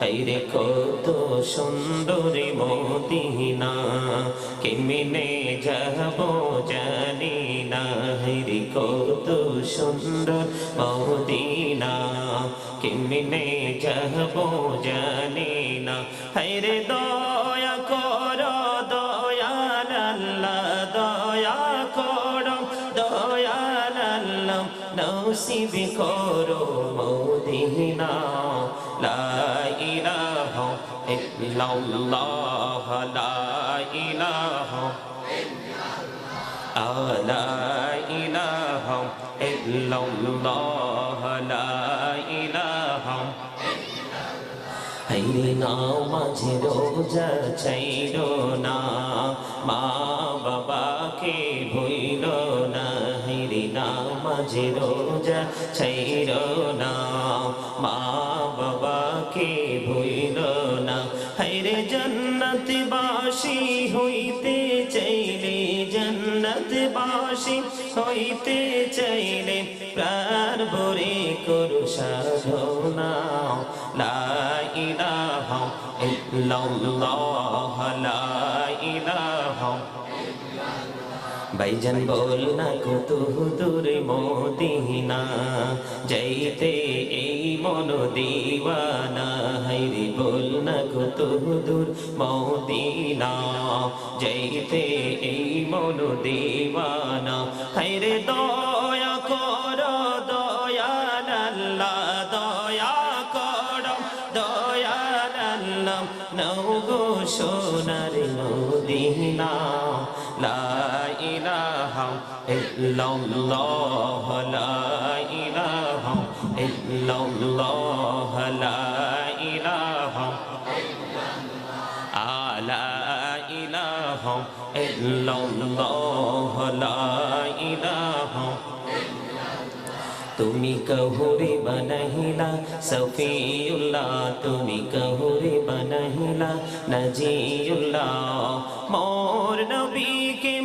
রে কত সুন্দরী মদিনা, কেমনে যাব জানি না। রে কত সুন্দর মদিনা, কেমনে যাব জানি না। রে দয়া কর, দয়াল আল্লাহ, দয়া কর, দয়াল আল্লাহ, নসিব করো মদিনা। লা ইল্লাল্লাহ, লা ইলাহা লা ইলাহা ইল্লাল্লাহ, লা ইলাহা নাও মাঝে রোজা চাইর না, মা বাবাকে ভইল না। হাইরে নাও মাঝে রোজা চাইর না, মা বাবাকে হাইরে জন্নত বাসি হইতে চাইলে জন্নত বাসি হইতে চাইলে প্রাণ ভরে করু সাধনা লা ইলাহা ইল্লাল্লাহ, লা ইলাহা ভাইজান বল না কত দূর মদিনা, যাইতে এই মন দিওয়ানা। হাইরে বল না কত দূর মদিনা, যাইতে এই মন দিওয়ানা। হাইরে দয়া আলা তুমি কহুরে বনহিলা সফিউল্লাহ তুমি কহুরে বনহিলা নজিউল্লাহ মোর নবীকে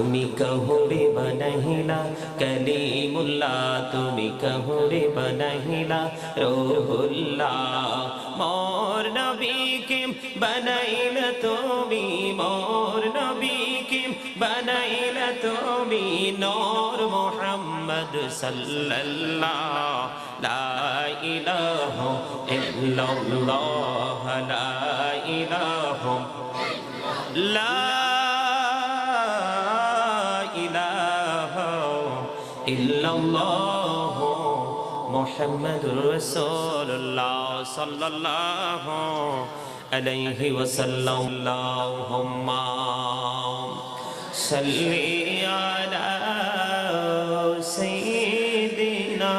তুমি কহুরে বনহিলা, কলিমুল্লাহ তুমি কহুরে বনহিলা, রোহুল্লাহ, মোর নবীকে বনাইল তুমি, মোর নবীকে বনাইল তুমি, নূর মুহাম্মদ সাল্লাল্লাহ, লা ইলাহা ইল্লাল্লাহ, লা ইলাহা লা ইল্লাল্লাহ মুহাম্মাদুর রাসূলুল্লাহ সাল্লাল্লাহু আলাইহি ওয়াসাল্লাম আল্লাহুম্মা সাল্লি আলা সাইয়্যিদিনা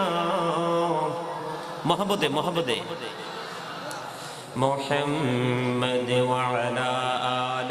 মহব্বতে মহব্বতে محمد وعلى آل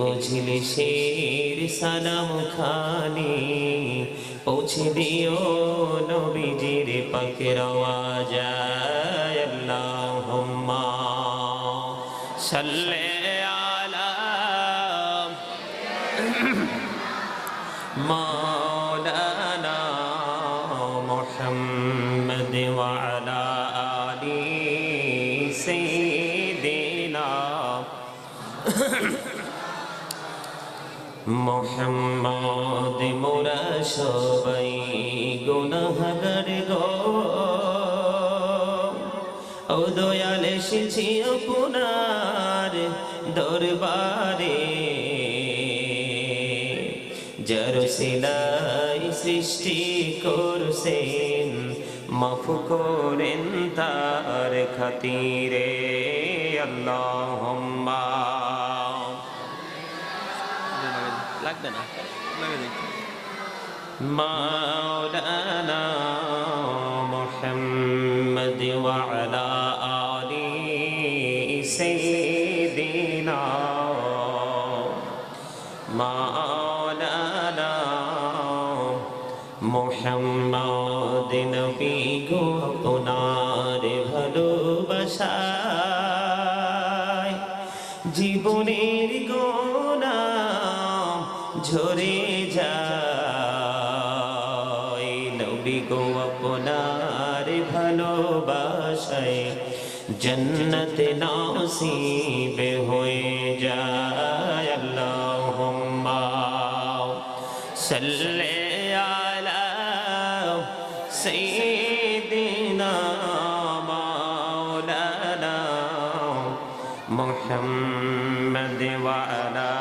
মজলিসের সালাম খানি পৌঁছে দিও নবীজির পাকের আওয়াজায় আল্লাহুম্মা সাল্লি আলা মাওলানা মুহাম্মদ ওয়া মোহাম্মদ, মোরা সবাই গুনাহগার গো। ও দয়াল, এসেছি আপনার দরবারে। যার সিলাই সৃষ্টি করছেন, মাফ করেন তার খাতিরে। আল্লাহুম্মা লাগবে না। মাওলানা মোহাম্মদ ওয়ালা আলি সাইয়্যিদিনা। মাওলানা মোহাম্মদ নবী গো আপনার ভালোবাসায় জীবনের গো ঝরে যায়। নবী গো আপনার ভালোবাসায় জন্নত নসিব হয়ে যায়। আল্লাহুম্মা সাল্লি আলা সাইয়্যিদিনা মাওলানা মুহাম্মদ ওয়া আলা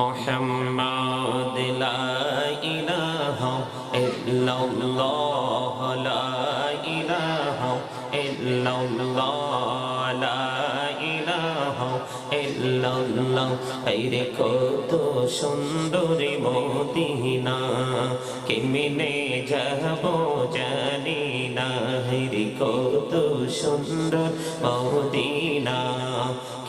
محمد لا إله إلا الله لا إله إلا الله لا إله إلا الله আইরে কত সুন্দরী মদিনা কেমনে যাব জানি না হাইরে কত সুন্দর মদিনা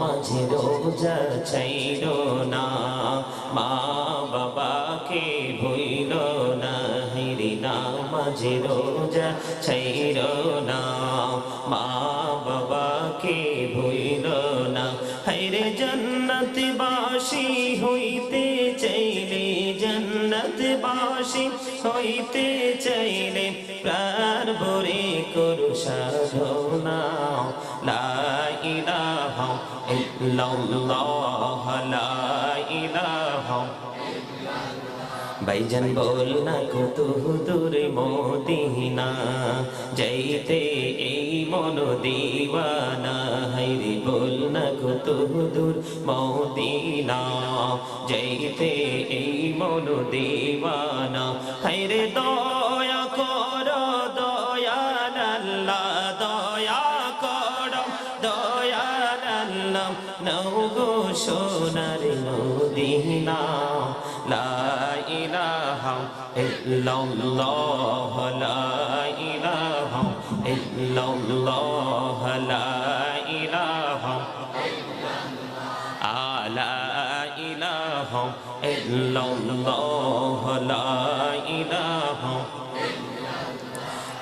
মাঝে রোজা ছাইর না। মা বাবাকে ভইল না হাইরে নাও মাঝে রোজা ছাইর না। মা বাবাকে ভইল না হাইরে জন্নত বাসি হইতে চাইলে জন্নত বাসি হইতে চাইলে প্রাণ ভরে করু সাধনা। লা ইলাহা ভাইজান বল না কত দূর মদিনা, যাইতে এই মন দিওয়ানা হাইরে বল না কত দূর মদিনা, যাইতে এই মন দিওয়ানা হাইরে দয়া সোনার মদিনা, লা ইলাহা ইল্লাল্লাহ, লা ইলাহা ইল্লাল্লাহ, লা ইলাহা আলা ইলাহা ইল্লাল্লাহ, লা ইলাহা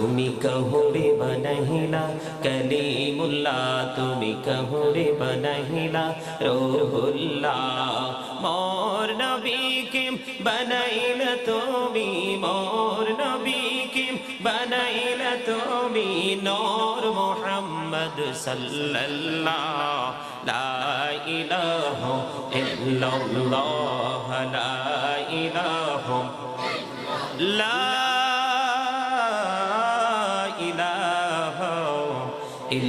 তুমি কহুরে বনহিলা কলিমুল্লাহ, তুমি কহুরে বনহিলা রোহুল্লাহ, মোর নবীকে বনাইল তুমি, মোর নবীকে বনাইল তুমি। নূর মোহাম্মদ সাল্লাল্লাহ, লা ইলাহা ইল্লাল্লাহ, লা ইলাহা লা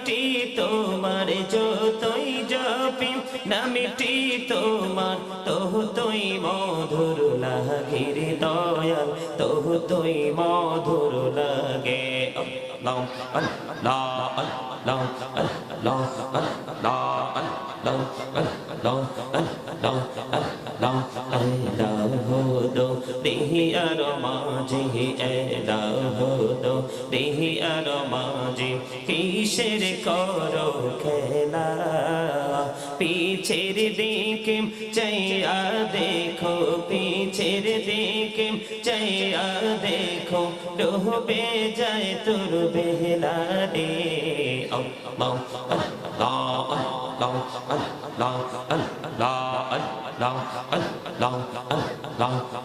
নামিটি তোমার যতই যাপি নামিটি তোমার তহু তুই মধুর লাগে রে দয়াল তহু তুই মধুর লাগে আল্লাহ আল্লাহ আল্লাহ আল্লাহ হদো দেহি আর মাঝে এলাহ হদো দেহি আর মাঝে কিসের করো খেলা পিছের দিকে চাইয়া দেখো পিছের দিকে চাইয়া দেখো ডুবে যায় তোর বেলা রে আল্লাহ আল্লাহ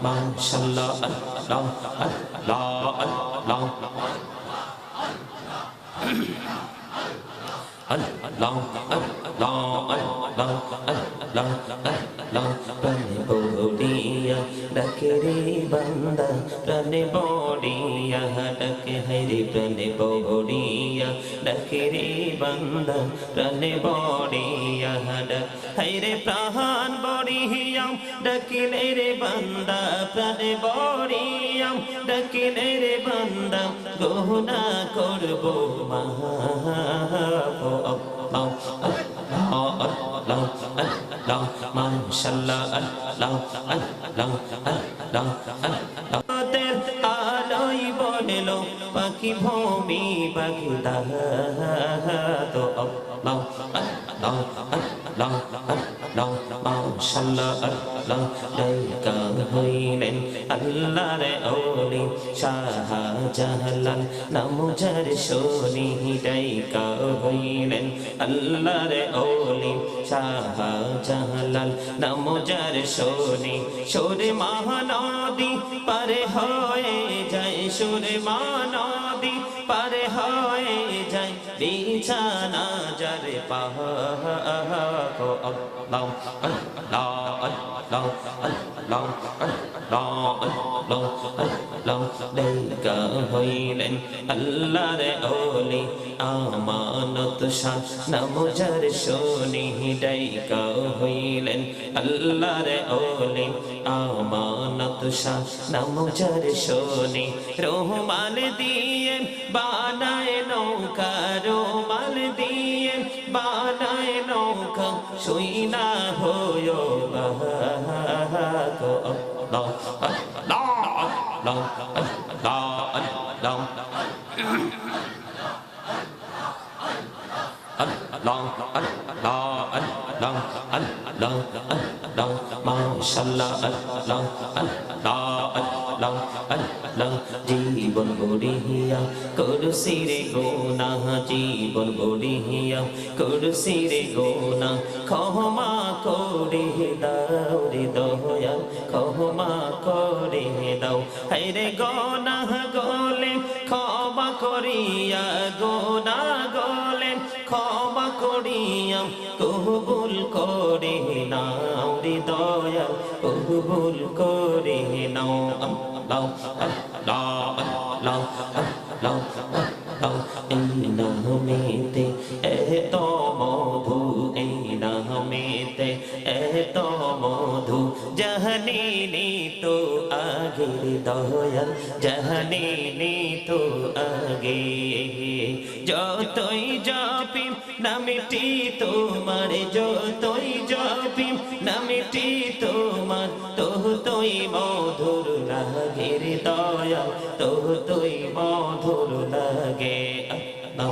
মাশাল্লাহ বান্দা প্রাণে বড়িয়া ডাকে হাইরে প্রাণে বড়িয়া ডাকে রে বান্দা প্রাণে বড়িয়া ডাক হাইরে প্রাণ বড়িয়া ডাকিলে রে বান্দা প্রাণে বড়িয়া করব Allah, Allah, Allah, Allah, মাশাআল্লাহ আল্লাহ আল্লাহ আল্লাহ আল্লাহ আলোই বলল পাখি ভূমি পাখি তো আল্লাহ আল্লাহ আল্লাহ আল্লাহ মাশাআল্লাহ আল্লাহ লাইকা হইলেন আল্লাহর ওলি শাহ জাহালাল নামুজার শোনি ডাইকা হইলেন আল্লাহর ওলি শাহ জাহালাল নামুজার শোনি সুরে মহানদী পারে হয়ে যায় সুরে মহানদী পারে হয়ে যায় বিছানা যারে পাহ দেন কর হইলেন আল্লাহর ওলি, আমানত শাহ নামজার শুনি ডাই কর হইলেন। আল্লাহর ওলি, আমানত শাহ নামজার শুনি রহমান দিয়ে বানায় নৌকা, রোমাল দিয়ে বা শুই না হয়ো বাহাগো আল্লাহ আল্লাহ আল্লাহ আল্লাহ জীবন গড়িয়া করসি রে গোনা, জীবন গড়িয়া করসি রে গোনা, ক্ষমা করে দাও রে দয়া ক্ষমা করে দাও। হায়রে গোনা গলে ক্ষমা করিয়া, গোনা কবুল করে নাও রে দয়া কবুল করে নাও আল্লাহ আল্লাহ আল্লাহ আল্লাহ আল্লাহ এই নামেতে এত মধু এই এত মধু জাহানিনি তো আগের দয়াল জাহানিনি তো আগে। যতই জপিম, নামটি তোমার, যতই জপিম, নামটি তোমার তো তুই মধুর লাগে দয়াল তো তুই মধুর লাগে। আল্লাহ